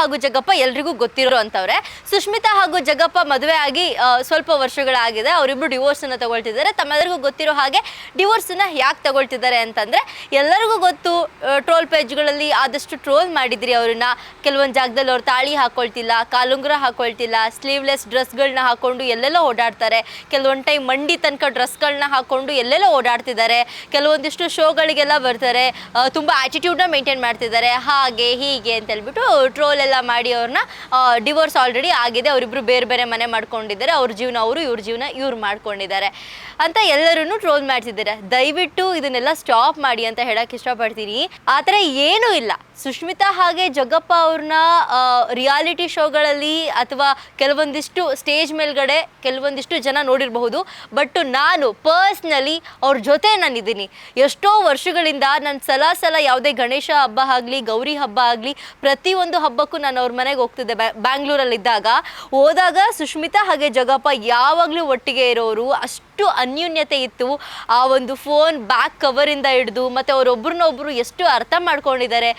ಹಾಗೂ ಜಗಪ್ಪ ಎಲ್ರಿಗೂ ಗೊತ್ತಿರೋ ಅಂತವ್ರೆ. ಸುಷ್ಮಿತಾ ಹಾಗೂ ಜಗಪ್ಪ ಮದುವೆ ಆಗಿ ಸ್ವಲ್ಪ ವರ್ಷಗಳಾಗಿದೆ. ಅವರಿಬ್ರು ಡಿವೋರ್ಸ್ ಅನ್ನ ತಗೊಳ್ತಿದ್ದಾರೆ. ತಮ್ಮೆಲ್ಲರಿಗೂ ಗೊತ್ತಿರೋ ಹಾಗೆ ಡಿವೋರ್ಸ್ ಅನ್ನ ಯಾಕೆ ತಗೊಳ್ತಿದ್ದಾರೆ ಅಂತಂದ್ರೆ, ಎಲ್ಲರಿಗೂ ಗೊತ್ತು ಟ್ರೋಲ್ ಪೇಜ್ಗಳಲ್ಲಿ ಆದಷ್ಟು ಟ್ರೋಲ್ ಮಾಡಿದ್ರಿ ಅವ್ರನ್ನ. ಕೆಲವೊಂದು ಜಾಗದಲ್ಲಿ ಅವ್ರು ತಾಳಿ ಹಾಕೊಳ್ತಿಲ್ಲ, ಕಾಲುಂಗುರ ಹಾಕೊಳ್ತಿಲ್ಲ ಸ್ಲೀವ್ಲೆಸ್ ಡ್ರೆಸ್ಗಳನ್ನ ಹಾಕೊಂಡು ಎಲ್ಲೆಲ್ಲೋ ಓಡಾಡ್ತಾರೆ. ಕೆಲವೊಂದು ಟೈಮ್ ಮಂಡಿ ತನಕ ಡ್ರೆಸ್ಗಳನ್ನ ಹಾಕೊಂಡು ಎಲ್ಲೆಲ್ಲೋ ಓಡಾಡ್ತಿದ್ದಾರೆ. ಕೆಲವೊಂದಿಷ್ಟು ಶೋಗಳಿಗೆಲ್ಲ ಬರ್ತಾರೆ. ತುಂಬ ಆಟಿಟ್ಯೂಡ್ನ ಮೇಂಟೈನ್ ಮಾಡ್ತಿದ್ದಾರೆ. ಹಾಗೆ ಹೀಗೆ ಅಂತ ಹೇಳ್ಬಿಟ್ಟು ಟ್ರೋಲ್ ಎಲ್ಲ ಮಾಡಿ ಅವ್ರನ್ನ ಡಿವೋರ್ಸ್ ಆಲ್ರೆಡಿ ಆಗಿದೆ. ಅವರಿಬ್ರು ಬೇರೆ ಬೇರೆ ಮನೆ ಮಾಡ್ಕೊಂಡಿದ್ದಾರೆ. ಅವ್ರ ಜೀವನ ಅವರು, ಇವ್ರ ಜೀವನ ಇವ್ರು ಮಾಡ್ಕೊಂಡಿದ್ದಾರೆ. ಅಂತ ಎಲ್ಲರೂ ಟ್ರೋಲ್ ಮಾಡ್ತಿದ್ದಾರೆ? ದಯವಿಟ್ಟು ಇದನ್ನೆಲ್ಲ ಸ್ಟಾಪ್ ಮಾಡಿ ಅಂತ ಹೇಳಕ್ಕೆ ಇಷ್ಟಪಡ್ತೀನಿ. ಆ ಥರ ಏನೂ ಇಲ್ಲ. ಸುಷ್ಮಿತಾ ಹಾಗೆ ಜಗ್ಗಪ್ಪ ಅವ್ರನ್ನ ರಿಯಾಲಿಟಿ ಶೋಗಳಲ್ಲಿ ಅಥವಾ ಕೆಲವೊಂದಿಷ್ಟು ಸ್ಟೇಜ್ ಮೇಲ್ಗಡೆ ಕೆಲವೊಂದಿಷ್ಟು ಜನ ನೋಡಿರಬಹುದು. ಬಟ್ ನಾನು ಪರ್ಸ್ನಲಿ ಅವ್ರ ಜೊತೆ ನಾನಿದ್ದೀನಿ. ಎಷ್ಟೋ ವರ್ಷಗಳಿಂದ ನಾನು ಸಲ ಸಲ ಯಾವುದೇ ಗಣೇಶ ಹಬ್ಬ ಆಗಲಿ, ಗೌರಿ ಹಬ್ಬ ಆಗಲಿ, ಪ್ರತಿಯೊಂದು ಹಬ್ಬಕ್ಕೂ ನಾನು ಅವ್ರ ಮನೆಗೆ ಹೋಗ್ತಿದ್ದೆ ಬ್ಯಾಂಗ್ಳೂರಲ್ಲಿ ಇದ್ದಾಗ ಹೋದಾಗ ಸುಷ್ಮಿತಾ ಹಾಗೆ ಜಗಪ್ಪ ಯಾವಾಗಲೂ ಒಟ್ಟಿಗೆ ಇರೋರು, ಅಷ್ಟು ಅನ್ಯೂನ್ಯತೆ ಇತ್ತು. ಆ ಒಂದು ಫೋನ್ ಬ್ಯಾಕ್ ಕವರಿಂದ ಹಿಡಿದು, ಮತ್ತು ಅವರೊಬ್ಬರನ್ನೊಬ್ಬರು ಎಷ್ಟು ಅರ್ಥ ಮಾಡ್ಕೊಂಡಿದ್ದಾರೆ.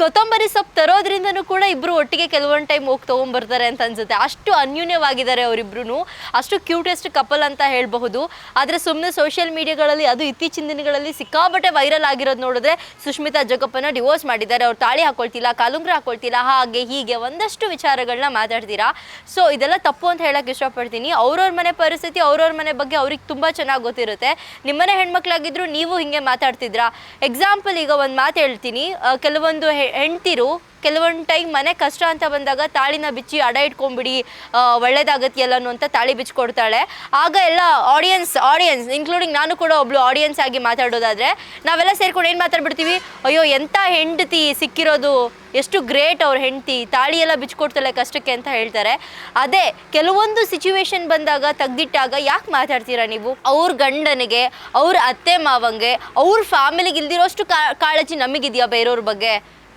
ಕೊತ್ತಂಬರಿ ಸೊಪ್ಪು ತರೋದ್ರಿಂದನೂ ಕೂಡ ಇಬ್ರು ಒಟ್ಟಿಗೆ ಕೆಲವೊಂದು ಟೈಮ್ ಹೋಗಿ ತಗೊಂಡ್ಬರ್ತಾರೆ ಅಂತ ಅನ್ಸುತ್ತೆ. ಅಷ್ಟು ಅನ್ಯೂನ್ಯವಾಗಿದ್ದಾರೆ ಅವರಿಬ್ರು ಅಷ್ಟು ಕ್ಯೂಟೆಸ್ಟ್ ಕಪಲ್ ಅಂತ ಹೇಳಬಹುದು. ಆದರೆ ಸುಮ್ಮನೆ ಸೋಷಿಯಲ್ ಮೀಡಿಯಾಗಳಲ್ಲಿ ಅದು ಇತ್ತೀಚಿನ ದಿನಗಳಲ್ಲಿ ಸಿಕ್ಕಾಬಟ್ಟೆ ವೈರಲ್ ಆಗಿರೋದು ನೋಡಿದ್ರೆ ಸುಷ್ಮಿತಾ ಜಗಪ್ಪನ ಡಿವೋರ್ಸ್ ಮಾಡಿದ್ದಾರೆ. ಅವ್ರು ತಾಳಿ ಹಾಕೊಳ್ತಿಲ್ಲ, ಕಾಲುಂಗ್ರ ಹಾಕೊಳ್ತಿಲ್ಲ, ಹಾಗೆ ಹೀಗೆ ಒಂದಷ್ಟು ವಿಚಾರಗಳನ್ನ ಮಾತಾಡ್ತೀರಾ? ಸೊ ಇದೆಲ್ಲ ತಪ್ಪು ಅಂತ ಹೇಳಕ್ ಇಷ್ಟಪಡ್ತೀನಿ. ಅವ್ರವ್ರ ಮನೆ ಪರಿಸ್ಥಿತಿ, ಅವ್ರವ್ರ ಮನೆ ಬಗ್ಗೆ ಅವ್ರಿಗೆ ತುಂಬ ಚೆನ್ನಾಗಿ ಗೊತ್ತಿರುತ್ತೆ. ನಿಮ್ಮನೆ ಹೆಣ್ಮಕ್ಳಾಗಿದ್ರು ನೀವು ಹಿಂಗೆ ಮಾತಾಡ್ತಿದ್ರಾ? ಎಕ್ಸಾಂಪಲ್ ಈಗ ಒಂದು ಮಾತು ಹೇಳ್ತೀನಿ. ಕೆಲವೊಂದು ಹೆಂಡ್ತಿರು ಕೆಲವೊಂದು ಟೈಮ್ ಮನೆ ಕಷ್ಟ ಅಂತ ಬಂದಾಗ ತಾಳಿನ ಬಿಚ್ಚಿ ಅಡ ಇಟ್ಕೊಂಡ್ಬಿಡಿ ಆ, ಅನ್ನುವಂಥ ತಾಳಿ ತಾಳಿ ಬಿಚ್ಚಿಕೊಡ್ತಾಳೆ ಆಗ ಎಲ್ಲ ಆಡಿಯನ್ಸ್ ಆಡಿಯನ್ಸ್ ಇನ್ಕ್ಲೂಡಿಂಗ್ ನಾನು ಕೂಡ ಒಬ್ಳು ಆಡಿಯನ್ಸ್ ಆಗಿ ಮಾತಾಡೋದಾದ್ರೆ ನಾವೆಲ್ಲ ಸೇರ್ಕೊಂಡು ಏನು ಮಾತಾಡ್ಬಿಡ್ತೀವಿ? ಅಯ್ಯೋ ಎಂಥ ಹೆಂಡತಿ ಸಿಕ್ಕಿರೋದು ಎಷ್ಟು ಗ್ರೇಟ್ ಅವ್ರ ಹೆಂಡತಿ ತಾಳಿ ಎಲ್ಲ ಕಷ್ಟಕ್ಕೆ ಅಂತ ಹೇಳ್ತಾರೆ. ಅದೇ ಕೆಲವೊಂದು ಸಿಚುವೇಶನ್ ಬಂದಾಗ ತೆಗ್ದಿಟ್ಟಾಗ ಯಾಕೆ ಮಾತಾಡ್ತೀರಾ ನೀವು? ಅವ್ರ ಗಂಡನಿಗೆ ಅವ್ರ ಅತ್ತೆ ಮಾವಂಗೆ ಅವ್ರ ಫ್ಯಾಮಿಲಿಗೆ ಇಲ್ದಿರೋಷ್ಟು ಕಾಳಜಿ ನಮಗಿದೆಯಾ ಬೇರೆಯವ್ರ ಬಗ್ಗೆ?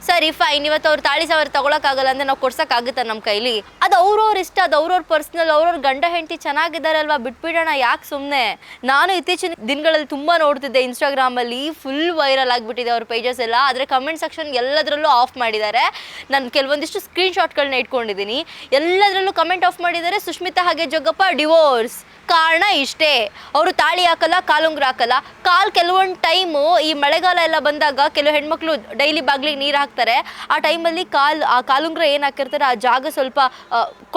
ಸರಿ ಫೈನ್ ಇವತ್ತು ಅವ್ರು ತಾಳಿ ಸಾವಿರ ತಗೊಳಕ್ಕಾಗಲ್ಲ ಅಂದ್ರೆ ನಾವು ಕೊಡ್ಸಕ್ಕಾಗುತ್ತಾ ನಮ್ಮ ಕೈಲಿ? ಅದು ಅವ್ರವ್ರ ಇಷ್ಟ, ಅದು ಅವ್ರವ್ರ ಪರ್ಸ್ನಲ್ ಅವ್ರವ್ರ ಗಂಡ ಹೆಂಡತಿ ಚೆನ್ನಾಗಿದ್ದಾರಲ್ವಾ? ಬಿಟ್ಬಿಡೋಣ, ಯಾಕೆ ಸುಮ್ಮನೆ ನಾನು ಇತ್ತೀಚಿನ ದಿನಗಳಲ್ಲಿ ತುಂಬ ನೋಡ್ತಿದ್ದೆ ಇನ್ಸ್ಟಾಗ್ರಾಮಲ್ಲಿ ಫುಲ್ ವೈರಲ್ ಆಗಿಬಿಟ್ಟಿದೆ ಅವ್ರ ಪೇಜಸ್ ಎಲ್ಲ. ಆದರೆ ಕಮೆಂಟ್ ಸೆಕ್ಷನ್ ಎಲ್ಲದರಲ್ಲೂ ಆಫ್ ಮಾಡಿದ್ದಾರೆ. ನಾನು ಕೆಲವೊಂದಿಷ್ಟು ಸ್ಕ್ರೀನ್ ಶಾಟ್ಗಳನ್ನ ಇಟ್ಕೊಂಡಿದ್ದೀನಿ. ಎಲ್ಲದರಲ್ಲೂ ಕಮೆಂಟ್ ಆಫ್ ಮಾಡಿದ್ದಾರೆ ಸುಷ್ಮಿತಾ ಹಾಗೆ ಜಗ್ಗಪ್ಪ ಡಿವೋರ್ಸ್ ಕಾರಣ ಇಷ್ಟೇ. ಅವರು ತಾಳಿ ಹಾಕಲ್ಲ, ಕಾಲುಂಗ್ರ ಹಾಕಲ್ಲ. ಕಾಲ್ ಕೆಲವೊಂದು ಟೈಮು ಈ ಮಳೆಗಾಲ ಎಲ್ಲ ಬಂದಾಗ ಕೆಲವು ಹೆಣ್ಮಕ್ಳು ಡೈಲಿ ಬಾಗ್ಲಿಗೆ ನೀರು ಹಾಕ್ತಾರೆ. ಆ ಟೈಮಲ್ಲಿ ಕಾಲ್, ಆ ಕಾಲುಂಗ್ರ ಏನು ಹಾಕಿರ್ತಾರೆ, ಆ ಜಾಗ ಸ್ವಲ್ಪ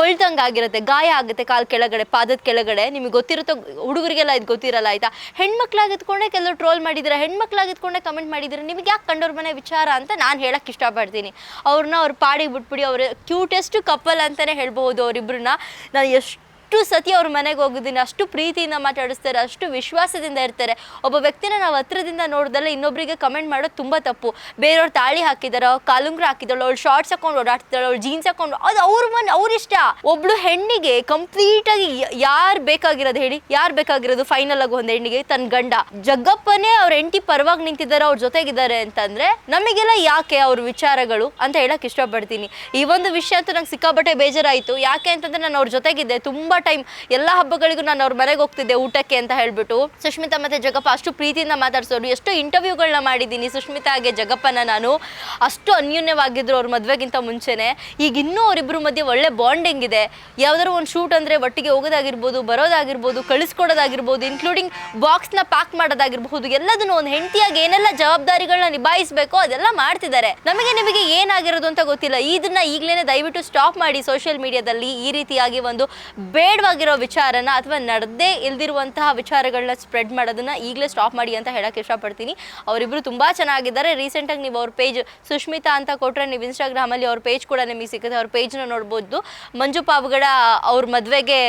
ಕೊಳ್ತಂಗೆ ಆಗಿರುತ್ತೆ. ಗಾಯ ಆಗುತ್ತೆ ಕಾಲ್ ಕೆಳಗಡೆ, ಪಾದದ ಕೆಳಗಡೆ. ನಿಮಗೆ ಗೊತ್ತಿರುತ್ತೋ, ಹುಡುಗರಿಗೆಲ್ಲ ಇದು ಗೊತ್ತಿರಲ್ಲ ಆಯ್ತಾ? ಹೆಣ್ಮಕ್ಳಾಗಿದ್ಕೊಂಡೆ ಕೆಲವು ಟ್ರೋಲ್ ಮಾಡಿದ್ರೆ, ಹೆಣ್ಮಕ್ಳಾಗಿದ್ಕೊಂಡೆ ಕಮೆಂಟ್ ಮಾಡಿದ್ರೆ, ನಿಮಗೆ ಯಾಕೆ ಕಂಡವ್ರ ಮನೆ ವಿಚಾರ ಅಂತ ನಾನು ಹೇಳಕ್ಕೆ ಇಷ್ಟಪಡ್ತೀನಿ. ಅವ್ರನ್ನ ಅವ್ರ ಪಾಡಿಗೆ ಬಿಟ್ಬಿಡಿ, ಅವ್ರ ಕ್ಯೂಟೆಸ್ಟ್ ಕಪಲ್ ಅಂತಲೇ ಹೇಳ್ಬೋದು ಅವರಿಬ್ಬರನ್ನ ನಾನು ಎಷ್ಟು ಅಷ್ಟು ಸತಿ ಅವ್ರ ಮನೆಗೆ ಹೋಗಿದ್ದೀನಿ, ಅಷ್ಟು ಪ್ರೀತಿಯಿಂದ ಮಾತಾಡಿಸ್ತಾರೆ, ಅಷ್ಟು ವಿಶ್ವಾಸದಿಂದ ಇರ್ತಾರೆ. ಒಬ್ಬ ವ್ಯಕ್ತಿನ ನಾವು ಹತ್ರದಿಂದ ನೋಡಿದಲ್ಲ ಇನ್ನೊಬ್ಬರಿಗೆ ಕಮೆಂಟ್ ಮಾಡೋದು ತುಂಬ ತಪ್ಪು. ಬೇರೆಯವ್ರು ತಾಳಿ ಹಾಕಿದಾರೋ, ಕಾಲುಂಗ್ರ ಹಾಕಿದಳು, ಅವ್ಳು ಶಾರ್ಟ್ಸ್ ಹಾಕೊಂಡು ಓಡಾಡ್ತಿದ್ದಾಳೆ ಅವಳು ಜೀನ್ಸ್ ಹಾಕೊಂಡು, ಅದು ಅವ್ರ ಮನೆ, ಅವ್ರ ಇಷ್ಟ. ಒಬ್ಳು ಹೆಣ್ಣಿಗೆ ಕಂಪ್ಲೀಟಾಗಿ ಯಾರು ಬೇಕಾಗಿರೋದು ಹೇಳಿ, ಯಾರು ಬೇಕಾಗಿರೋದು ಫೈನಲ್ ಆಗಿ ಒಂದು ಹೆಣ್ಣಿಗೆ ತನ್ನ ಗಂಡ. ಜಗ್ಗಪ್ಪನೇ ಅವ್ರ ಹೆಂಡತಿ ಪರವಾಗಿ ನಿಂತಿದ್ದಾರೆ ಅವ್ರ ಜೊತೆಗಿದ್ದಾರೆ ಅಂತಂದ್ರೆ, ನಮಗೆಲ್ಲ ಯಾಕೆ ಅವ್ರ ವಿಚಾರಗಳು ಅಂತ ಹೇಳಕ್ ಇಷ್ಟಪಡ್ತೀನಿ. ಈ ಒಂದು ವಿಷಯ ಅಂತೂ ನಂಗೆ ಸಿಕ್ಕಾಬಟ್ಟೆ ಬೇಜಾರಾಯಿತು. ಯಾಕೆ ಅಂತಂದ್ರೆ ನಾನು ಅವ್ರ ಜೊತೆಗಿದ್ದೆ, ತುಂಬಾ ಟೈಮ್ ಎಲ್ಲ ಹಬ್ಬಗಳಿಗೂ ನಾನು ಅವ್ರ ಮನೆಗೆ ಹೋಗ್ತಿದ್ದೆ ಊಟಕ್ಕೆ ಅಂತ ಹೇಳ್ಬಿಟ್ಟು. ಸುಷ್ಮಿತಾ ಮತ್ತೆ ಜಗಪ್ಪ ಅಷ್ಟು ಪ್ರೀತಿಯಿಂದ ಮಾತಾಡ್ಸೋರು, ಎಷ್ಟು ಇಂಟರ್ವ್ಯೂಗಳನ್ನ ಮಾಡಿದ್ದೀನಿ ಸುಷ್ಮಿತಾ ಹಾಗೆ ಜಗಪ್ಪನ ನಾನು. ಅಷ್ಟು ಅನ್ಯೂನ್ಯವಾಗಿದ್ರು ಅವ್ರ ಮದುವೆಗಿಂತ ಮುಂಚೆನೆ. ಈಗ ಇನ್ನೂ ಅವರಿಬ್ಬರ ಮಧ್ಯೆ ಒಳ್ಳೆ ಬಾಂಡಿಂಗ್ ಇದೆ. ಯಾವ್ದಾದ್ರು ಒಂದು ಶೂಟ್ ಅಂದರೆ ಒಟ್ಟಿಗೆ ಹೋಗೋದಾಗಿರ್ಬೋದು, ಬರೋದಾಗಿರ್ಬೋದು, ಕಳಿಸ್ಕೊಡೋದಾಗಿರ್ಬೋದು ಇನ್ಕ್ಲೂಡಿಂಗ್ ಬಾಕ್ಸ್ನ ಪ್ಯಾಕ್ ಮಾಡೋದಾಗಿರ್ಬಹುದು, ಎಲ್ಲದನ್ನು ಒಂದು ಹೆಂಡತಿಯಾಗಿ ಏನೆಲ್ಲ ಜವಾಬ್ದಾರಿಗಳನ್ನ ನಿಭಾಯಿಸಬೇಕು ಅದೆಲ್ಲ ಮಾಡ್ತಿದ್ದಾರೆ. ನಮಗೆ ನಿಮಗೆ ಏನಾಗಿರೋದು ಅಂತ ಗೊತ್ತಿಲ್ಲ. ಇದನ್ನ ಈಗಲೇ ದಯವಿಟ್ಟು ಸ್ಟಾಪ್ ಮಾಡಿ ಸೋಷಿಯಲ್ ಮೀಡಿಯಾದಲ್ಲಿ ಈ ರೀತಿಯಾಗಿ ಒಂದು ಬೇಡವಾಗಿರೋ ವಿಚಾರನ ಅಥವಾ ನಡೆದೇ ಇಲ್ದಿರುವಂತಹ ವಿಚಾರಗಳನ್ನ ಸ್ಪ್ರೆಡ್ ಮಾಡೋದನ್ನ ಈಗಲೇ ಸ್ಟಾಪ್ ಮಾಡಿ ಅಂತ ಹೇಳಕ್ಕೆ ಇಷ್ಟಪಡ್ತೀನಿ. ಅವರಿಬ್ರು ತುಂಬಾ ಚೆನ್ನಾಗಿದ್ದಾರೆ. ರೀಸೆಂಟಾಗಿ ನೀವು ಅವ್ರ ಪೇಜ್ ಸುಷ್ಮಿತಾ ಅಂತ ಕೊಟ್ಟರೆ ನೀವು ಇನ್ಸ್ಟಾಗ್ರಾಮಲ್ಲಿ ಅವ್ರ ಪೇಜ್ ಕೂಡ ನಿಮಗೆ ಸಿಗುತ್ತೆ. ಅವ್ರ ಪೇಜ್ನ ನೋಡ್ಬೋದು. ಮಂಜು ಪಾವಗಡ ಅವ್ರ ಮದುವೆಗೆ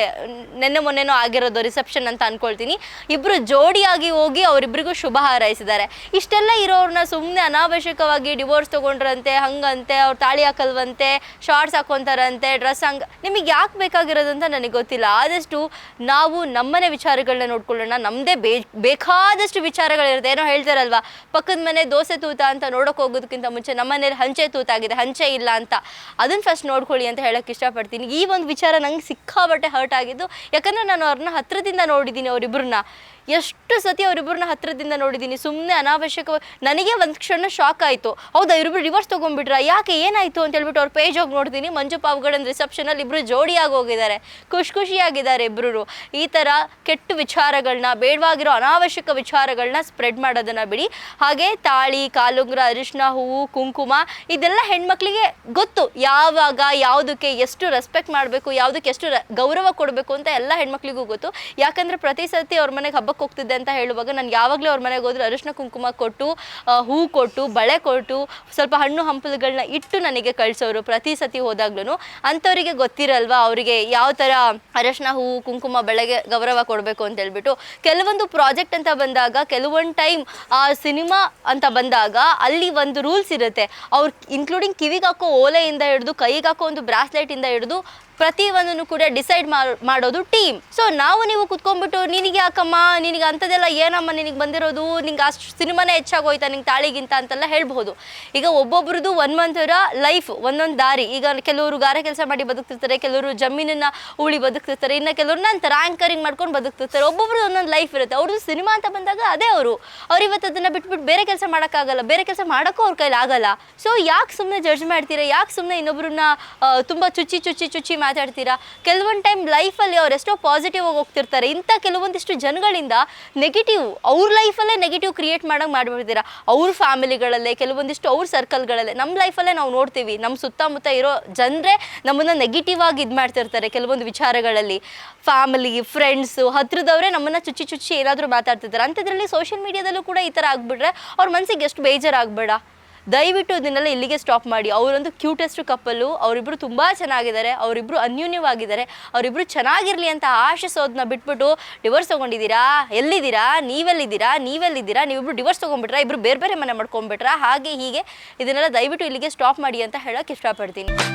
ನೆನ್ನೆ ಮೊನ್ನೆನೋ ಆಗಿರೋದು ರಿಸೆಪ್ಷನ್ ಅಂತ ಅನ್ಕೊಳ್ತೀನಿ. ಇಬ್ರು ಜೋಡಿಯಾಗಿ ಹೋಗಿ ಅವರಿಬ್ಬರಿಗೂ ಶುಭ ಹಾರೈಸಿದ್ದಾರೆ. ಇಷ್ಟೆಲ್ಲ ಇರೋರ್ನ ಸುಮ್ಮನೆ ಅನಾವಶ್ಯಕವಾಗಿ ಡಿವೋರ್ಸ್ ತಗೊಂಡ್ರಂತೆ, ಹಂಗಂತೆ, ಅವ್ರು ತಾಳಿ ಹಾಕಲ್ವಂತೆ ಶಾರ್ಟ್ಸ್ ಹಾಕೊಂತಾರಂತೆ ಡ್ರೆಸ್ ಹಂಗ ನಿಮಗೆ ಯಾಕೆ ಬೇಕಾಗಿರೋದಂತ ನನಗೆ ಗೊತ್ತಿಲ್ಲ. ಆದಷ್ಟು ನಾವು ನಮ್ಮನೆ ವಿಚಾರಗಳನ್ನ ನೋಡ್ಕೊಳ್ಳೋಣ. ನಮ್ಮದೇ ಬೇ, ಬೇಕಾದಷ್ಟು ವಿಚಾರಗಳಿರುತ್ತೆ. ಏನೋ ಹೇಳ್ತಾರಲ್ವಾ? ಪಕ್ಕದ ಮನೆ ದೋಸೆ ತೂತ ಅಂತ ನೋಡೋಕೆ ಹೋಗೋದಕ್ಕಿಂತ ಮುಂಚೆ ನಮ್ಮನೇಲಿ ಹಂಚೆ ತೂತಾಗಿದೆ. ಹಂಚೆ ಇಲ್ಲ ಅಂತ. ಅದನ್ನ ಫಸ್ಟ್ ನೋಡ್ಕೊಳ್ಳಿ ಅಂತ ಹೇಳಕ್ಕೆ ಇಷ್ಟಪಡ್ತೀನಿ. ಈ ಒಂದು ವಿಚಾರ ನಂಗೆ ಸಿಕ್ಕಾಬಟ್ಟೆ ಹರ್ಟ್ ಆಗಿದ್ದು, ಯಾಕಂದರೆ ನಾನು ಅವ್ರನ್ನ ಹತ್ರದಿಂದ ನೋಡಿದ್ದೀನಿ ಅವರಿಬ್ಬರನ್ನ ಎಷ್ಟು ಸತಿ ಅವರಿಬ್ಬರನ್ನ ಹತ್ರದಿಂದ ನೋಡಿದ್ದೀನಿ. ಸುಮ್ಮನೆ ಅನಾವಶ್ಯಕ ನನಗೆ ಒಂದು ಕ್ಷಣ ಶಾಕ್ ಆಯಿತು. ಹೌದಾ, ಇವರಿಬ್ರು ರಿವರ್ಸ್ ತೊಗೊಂಡ್ಬಿಟ್ರಾ? ಯಾಕೆ ಏನಾಯಿತು ಅಂತ ಹೇಳ್ಬಿಟ್ಟು ಅವ್ರ ಪೇಜ್ ಹೋಗಿ ನೋಡ್ತೀನಿ. ಮಂಜು ಪಾವ್ಗಡನ್ ರಿಸೆಪ್ಷನಲ್ಲಿ ಇಬ್ಬರು ಜೋಡಿಯಾಗಿ ಹೋಗಿದ್ದಾರೆ. ಖುಷಿ ಖುಷಿಯಾಗಿದ್ದಾರೆ ಇಬ್ಬರು ಈ ಥರ ಕೆಟ್ಟ ವಿಚಾರಗಳನ್ನ ಬೇಡವಾಗಿರೋ ಅನಾವಶ್ಯಕ ವಿಚಾರಗಳನ್ನ ಸ್ಪ್ರೆಡ್ ಮಾಡೋದನ್ನ ಬಿಡಿ. ಹಾಗೆ ತಾಳಿ, ಕಾಲುಂಗ್ರ ಅರಿಶಿನ ಹೂವು, ಕುಂಕುಮ, ಇದೆಲ್ಲ ಹೆಣ್ಮಕ್ಳಿಗೆ ಗೊತ್ತು. ಯಾವಾಗ, ಯಾವುದಕ್ಕೆ ಎಷ್ಟು ರೆಸ್ಪೆಕ್ಟ್ ಮಾಡಬೇಕು, ಯಾವುದಕ್ಕೆ ಎಷ್ಟು ಗೌರವ ಕೊಡಬೇಕು ಅಂತ ಎಲ್ಲ ಹೆಣ್ಮಕ್ಳಿಗೂ ಗೊತ್ತು. ಯಾಕಂದ್ರೆ ಪ್ರತಿ ಸತಿ ಅವ್ರ ಮನೆಗೆ ಹಬ್ಬಕ್ಕೆ ಹೋಗ್ತಿದ್ದೆ ಅಂತ ಹೇಳುವಾಗ ನಾನು ಯಾವಾಗಲೂ ಅವ್ರ ಮನೆಗೆ ಹೋದ್ರೆ ಅರಿಶಿನ ಕುಂಕುಮ ಕೊಟ್ಟು ಹೂ ಕೊಟ್ಟು, ಬಳೆ ಕೊಟ್ಟು, ಸ್ವಲ್ಪ ಹಣ್ಣು ಹಂಪಲುಗಳನ್ನ ಇಟ್ಟು ನನಗೆ ಕಳಿಸೋರು ಪ್ರತಿ ಸತಿ ಹೋದಾಗ್ಲೂ ಅಂಥವರಿಗೆ ಗೊತ್ತಿರಲ್ವಾ ಅವರಿಗೆ ಯಾವ ಥರ ಅರಿಶಿನ ಹೂ, ಕುಂಕುಮ, ಬೆಳೆಗೆ ಗೌರವ ಕೊಡಬೇಕು ಅಂತ ಹೇಳ್ಬಿಟ್ಟು. ಕೆಲವೊಂದು ಪ್ರಾಜೆಕ್ಟ್ ಅಂತ ಬಂದಾಗ, ಕೆಲವೊಂದು ಟೈಮ್, ಆ, ಸಿನಿಮಾ ಅಂತ ಬಂದಾಗ ಅಲ್ಲಿ ಒಂದು ರೂಲ್ಸ್ ಇರುತ್ತೆ. ಅವ್ರು ಇನ್ಕ್ಲೂಡಿಂಗ್ ಕಿವಿಗೆ ಹಾಕೋ ಓಲೆಯಿಂದ ಹಿಡಿದು, ಕೈಗೆ ಹಾಕೋ ಒಂದು ಬ್ರಾಸ್ಲೆಟಿಂದ ಹಿಡಿದು ಪ್ರತಿಯೊಂದನ್ನು ಕೂಡ ಡಿಸೈಡ್ ಮಾಡೋದು ಟೀಮ್ ಸೊ ನಾವು ನೀವು ಕುತ್ಕೊಂಡ್ಬಿಟ್ಟು ನಿನಗೆ ಯಾಕಮ್ಮ, ನಿನಗೆ ಅಂಥದ್ದೆಲ್ಲ ಏನಮ್ಮ ನಿನಗೆ ಬಂದಿರೋದು, ನಿಂಗೆ ಅಷ್ಟು ಸಿನಿಮಾನೇ ಹೆಚ್ಚಾಗೋಯ್ತಾ ನಿಂಗೆ ತಾಳಿಗಿಂತ ಅಂತೆಲ್ಲ ಹೇಳ್ಬೋದು ಈಗ ಒಬ್ಬೊಬ್ರದ್ದು ಒಂದೊಂಥರ ಲೈಫ್ ಒಂದೊಂದು ದಾರಿ. ಈಗ ಕೆಲವರು ಗಾರೆ ಕೆಲಸ ಮಾಡಿ ಬದುಕ್ತಿರ್ತಾರೆ, ಕೆಲವರು ಜಮೀನನ್ನ ಉಳಿ ಬದುಕ್ತಿರ್ತಾರೆ, ಇನ್ನು ಕೆಲವರು ನಂತರ ಆ್ಯಂಕರಿಂಗ್ ಮಾಡ್ಕೊಂಡು ಬದುಕ್ತಿರ್ತಾರೆ. ಒಬ್ಬೊಬ್ರು ಒಂದೊಂದು ಲೈಫ್ ಇರುತ್ತೆ. ಅವ್ರದ್ದು ಸಿನಿಮಾ ಅಂತ ಬಂದಾಗ ಅದೇ ಅವರು. ಅವ್ರು ಇವತ್ತು ಅದನ್ನು ಬಿಟ್ಬಿಟ್ಟು ಬೇರೆ ಕೆಲಸ ಮಾಡೋಕ್ಕಾಗಲ್ಲ, ಬೇರೆ ಕೆಲಸ ಮಾಡೋಕ್ಕೂ ಅವ್ರ ಕೈಲಿ ಆಗಲ್ಲ. ಸೊ ಯಾಕೆ ಸುಮ್ಮನೆ ಜಡ್ಜ್ ಮಾಡ್ತೀರಾ? ಯಾಕೆ ಸುಮ್ಮನೆ ಇನ್ನೊಬ್ರನ್ನ ತುಂಬ ಚುಚ್ಚಿ ಚುಚ್ಚಿ ಚುಚ್ಚಿ ಮಾತಾಡ್ತೀರಾ? ಕೆಲವೊಂದು ಟೈಮ್ ಲೈಫಲ್ಲಿ ಅವ್ರು ಎಷ್ಟೋ ಪಾಸಿಟಿವ್ ಆಗಿ ಹೋಗ್ತಿರ್ತಾರೆ. ಇಂಥ ಕೆಲವೊಂದಿಷ್ಟು ಜನಗಳಿಂದ ನೆಗೆಟಿವ್ ಅವ್ರ ಲೈಫಲ್ಲೇ ನೆಗೆಟಿವ್ ಕ್ರಿಯೇಟ್ ಮಾಡೋಂಗೆ ಮಾಡಿಬಿಡ್ತೀರಾ? ಅವ್ರ ಫ್ಯಾಮಿಲಿಗಳಲ್ಲೇ ಕೆಲವೊಂದಿಷ್ಟು ಅವ್ರ ಸರ್ಕಲ್ಗಳಲ್ಲೇ ನಮ್ಮ ಲೈಫಲ್ಲೇ ನಾವು ನೋಡ್ತೀವಿ ನಮ್ಮ ಸುತ್ತಮುತ್ತ ಇರೋ ಜನರೇ ನಮ್ಮನ್ನು ನೆಗೆಟಿವ್ ಆಗಿ ಇದು ಮಾಡ್ತಿರ್ತಾರೆ ಕೆಲವೊಂದು ವಿಚಾರಗಳಲ್ಲಿ. ಫ್ಯಾಮಿಲಿ ಫ್ರೆಂಡ್ಸು ಹತ್ರದವರೇ ನಮ್ಮನ್ನು ಚುಚ್ಚಿ ಚುಚ್ಚಿ ಏನಾದರೂ ಮಾತಾಡ್ತಿದ್ದಾರೆ ಅಂಥದ್ರಲ್ಲಿ ಸೋಷಿಯಲ್ ಮೀಡಿಯಾದಲ್ಲೂ ಕೂಡ ಈ ಥರ ಆಗಿಬಿಟ್ರೆ ಅವ್ರ ಮನಸ್ಸಿಗೆ ಎಷ್ಟು ಬೇಜಾರಾಗಬೇಡ. ದಯವಿಟ್ಟು ಇದನ್ನೆಲ್ಲ ಇಲ್ಲಿಗೆ ಸ್ಟಾಪ್ ಮಾಡಿ. ಅವರೊಂದು ಕ್ಯೂಟೆಸ್ಟ್ ಕಪ್ಪಲು ಅವರಿಬ್ಬರು ತುಂಬ ಚೆನ್ನಾಗಿದ್ದಾರೆ. ಅವರಿಬ್ಬರು ಅನ್ಯೂನ್ಯವಾಗಿದ್ದಾರೆ. ಅವರಿಬ್ಬರು ಚೆನ್ನಾಗಿರಲಿ ಅಂತ ಆಶಿಸೋದನ್ನ ಬಿಟ್ಬಿಟ್ಟು ಡಿವೋರ್ಸ್ ತೊಗೊಂಡಿದ್ದೀರಾ? ಎಲ್ಲಿದ್ದೀರಾ? ನೀವೆಲ್ಲಿದ್ದೀರಾ? ನೀವೆಲ್ಲಿದ್ದೀರಾ? ನೀವಿಬ್ರು ಡಿವೋರ್ಸ್ ತೊಗೊಂಡ್ಬಿಟ್ರಾ? ಇಬ್ಬರು ಬೇರೆ ಬೇರೆ ಮನೆ ಮಾಡ್ಕೊಂಡ್ಬಿಟ್ರಾ? ಹಾಗೆ ಹೀಗೆ. ಇದನ್ನೆಲ್ಲ ದಯವಿಟ್ಟು ಇಲ್ಲಿಗೆ ಸ್ಟಾಪ್ ಮಾಡಿ ಅಂತ ಹೇಳೋಕೆ ಇಷ್ಟಪಡ್ತೀನಿ.